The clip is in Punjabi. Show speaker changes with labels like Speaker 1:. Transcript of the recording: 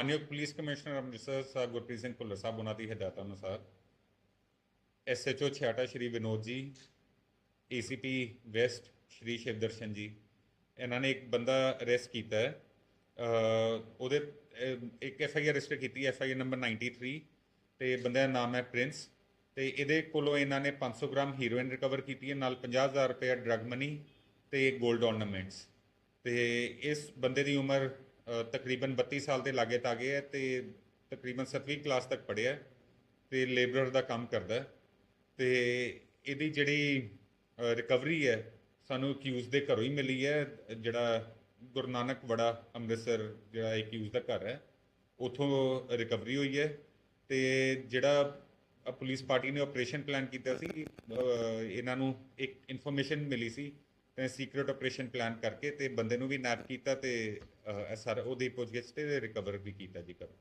Speaker 1: ਮਾਨਯੋਗ ਪੁਲਿਸ ਕਮਿਸ਼ਨਰ ਅੰਮ੍ਰਿਤਸਰ ਸਾਹਿਬ ਗੁਰਪ੍ਰੀਤ ਸਿੰਘ ਭੁੱਲਰ ਸਾਹਿਬ ਉਹਨਾਂ ਦੀ ਹਦਾਇਤਾਂ ਅਨੁਸਾਰ ਐਸਐਚਓ ਛਿਆਟਾ ਸ਼੍ਰੀ ਵਿਨੋਦ ਜੀ ਏਸੀਪੀ ਵੈਸਟ ਸ਼੍ਰੀ ਸ਼ਿਵਦਰਸ਼ਨ ਜੀ ਇਹਨਾਂ ਨੇ ਇੱਕ ਬੰਦਾ ਅਰੈਸਟ ਕੀਤਾ ਹੈ ਉਹਦੇ ਇੱਕ ਐਫ ਆਈ ਆਰ ਰਜਿਸਟਰ ਕੀਤੀ ਐਫ ਆਈ ਆਰ ਨੰਬਰ 93 ਤੇ ਬੰਦੇ ਦਾ ਨਾਮ ਹੈ ਪ੍ਰਿੰਸ ਤੇ ਇਹਦੇ ਕੋਲੋਂ ਇਹਨਾਂ ਨੇ 500 ਗ੍ਰਾਮ ਹੀਰੋਇਨ ਰਿਕਵਰ ਕੀਤੀ ਹੈ ਨਾਲ 50000 ਰੁਪਏ ਡਰਗ ਮਨੀ ਤੇ 골ਡ ornaments ਤੇ ਇਸ ਬੰਦੇ ਦੀ ਉਮਰ ਤਕਰੀਬਨ 32 ਸਾਲ ਦੇ ਲਾਗੇ ਤਾਗੇ ਹੈ ਤੇ ਤਕਰੀਬਨ 7ਵੀਂ ਕਲਾਸ ਤੱਕ ਪੜ੍ਹਿਆ ਹੈ ਤੇ ਲੇਬਰਰ ਦਾ ਕੰਮ ਕਰਦਾ ਹੈ ਤੇ ਇਹਦੀ ਜਿਹੜੀ ਰਿਕਵਰੀ ਹੈ ਸਾਨੂੰ ਅਕਿਊਜ਼ ਦੇ ਘਰੋਂ ਹੀ ਮਿਲੀ ਹੈ, ਜਿਹੜਾ ਗੁਰੂ ਨਾਨਕ ਵੜਾ ਅੰਮ੍ਰਿਤਸਰ ਜਿਹੜਾ ਅਕਿਊਜ਼ ਦਾ ਘਰ ਹੈ, ਉਥੋਂ ਰਿਕਵਰੀ ਹੋਈ ਹੈ ਤੇ ਜਿਹੜਾ ਪੁਲਿਸ ਪਾਰਟੀ ਨੇ ਆਪਰੇਸ਼ਨ ਪਲਾਨ ਕੀਤਾ ਸੀ ਇਹਨਾਂ ਨੂੰ ਇੱਕ ਇਨਫੋਰਮੇਸ਼ਨ ਮਿਲੀ ਸੀ ਸੀਕ੍ਰੀਟ ਆਪਰੇਸ਼ਨ ਪਲਾਨ ਕਰਕੇ ਤੇ ਬੰਦੇ ਨੂੰ ਵੀ ਨੈਪ ਕੀਤਾ ਤੇ ਅ, ਇਹ ਸਾਰਾ ਉਹਦੀ ਪੁੱਛਗਿੱਛ ਤੇ ਰਿਕਵਰ ਵੀ ਕੀਤਾ ਜੀ ਕਰੋ